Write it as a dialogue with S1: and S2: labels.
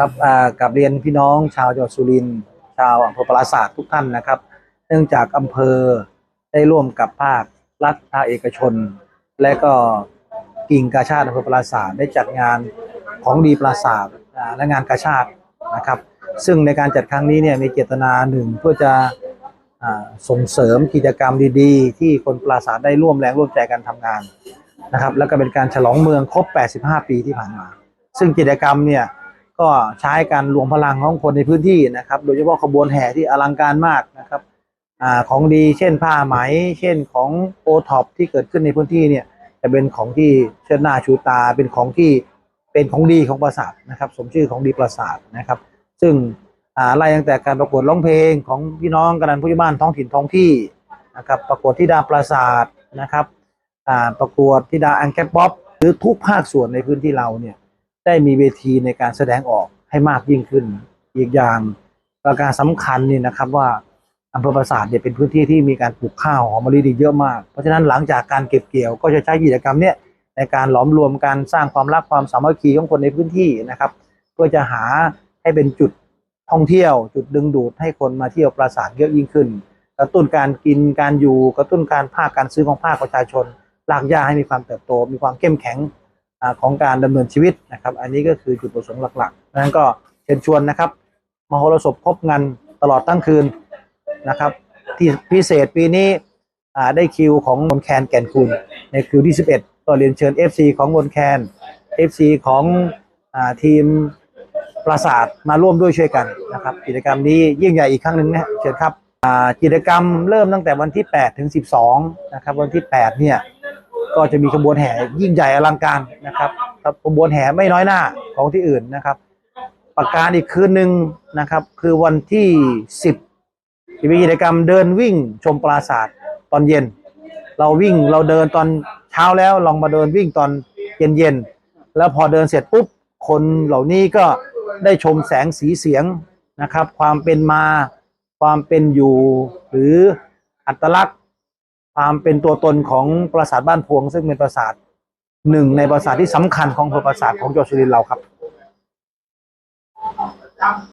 S1: ครับกับเรียนพี่น้องชาวจังหวัดสุรินทร์ชาวอำเภอปราสาททุกท่านนะครับ เนื่องจากอำเภอได้ร่วมกับภาครัฐภาคเอกชน และก็กิ่งกาชาติอำเภอปราสาทได้จัดงานของดีปราสาทอ่าและงานกาชาตินะครับ ซึ่งในการจัดครั้งนี้เนี่ยมีเจตนาหนึ่งเพื่อจะส่งเสริมกิจกรรมดีๆ ที่คนปราสาทได้ร่วมแรงร่วมใจกันทำงานนะครับ แล้วก็เป็นการฉลองเมืองครบ 85 ปีที่ผ่านมา ซึ่งกิจกรรมเนี่ย ก็ใช้การรวมพลังของคนในพื้นที่นะครับ โดยเฉพาะขบวนแห่ที่อลังการมากนะครับอของดีเช่นผ้าไหม เช่นของโอท็อปที่เกิดขึ้นในพื้นที่เนี่ยจะเป็นของที่เชิดหน้าชูตาเป็นของที่เป็นของดีของปราสาทนะครับ สมชื่อของดีปราสาทนะครับ ซึ่งอไล่ตั้งแต่การประกวดร้องเพลงของพี่น้องกำนันผู้ใหญ่บ้านท้องถิ่นท้องที่นะครับ ประกวดที่ดาปราสาทนะครับประกวดที่ดาอังแคปป๊อปหรือทุกภาคส่วนในพื้นที่เราเนี่ย ได้มีเวทีในการแสดงออกให้มากยิ่งขึ้น อีกอย่างประการสำคัญนี่นะครับว่าอำเภอปราสาทเนี่ยเป็นพื้นที่ที่มีการปลูกข้าวหอมมะลิดีเยอะมาก เพราะฉะนั้นหลังจากการเก็บเกี่ยวก็จะใช้กิจกรรมเนี่ยในการหลอมรวมการสร้างความรักความสามัคคีของคนในพื้นที่นะครับ เพื่อจะหาให้เป็นจุดท่องเที่ยว จุดดึงดูดให้คนมาเที่ยวปราสาทเยอะยิ่งขึ้น กระตุ้นการกินการอยู่กระตุ้นการภาคการซื้อของภาคประชาชนรากหญ้าให้มีความเติบโต มีความเข้มแข็ง ของการดำเนินชีวิตนะครับ อันนี้ก็คือจุดประสงค์หลักๆดังนั้นก็เชิญชวนนะครับ มโหรสพครบงานตลอดทั้งคืนนะครับ ที่พิเศษปีนี้ได้คิวของมนแคนแก่นคูณในคิวที่ 11 ก็เรียนเชิญ FC ของมนแคน FC ของอทีมปราสาทมาร่วมด้วยช่วยกันนะครับ กิจกรรมนี้ยิ่งใหญ่อีกครั้งหนึ่งนะเชิญครับกิจกรรมเริ่มตั้งแต่วันที่ 8 ถึง 12 นะครับ วันที่ 8 เนี่ย ก็จะมีขบวนแห่ยิ่งใหญ่อลังการนะครับครับขบวนแห่ไม่น้อยหน้าของที่อื่นนะครับ ประการอีกคืนหนึ่งนะครับ คือวันที่ 10จะมีกิจกรรมเดินวิ่งชมปราสาทตอนเย็น เราวิ่งเราเดินตอนเช้าแล้วลองมาเดินวิ่งตอนเย็นเย็นๆแล้วพอเดินเสร็จปุ๊บคนเหล่านี้ก็ได้ชมแสงสีเสียงนะครับ ความเป็นมาความเป็นอยู่หรืออัตลักษณ์ ความเป็นตัวตนของปราสาทบ้านพวง ซึ่งเป็นปราสาทหนึ่งในปราสาทที่สำคัญของอำเภอปราสาทของจังหวัดสุรินทร์เราครับ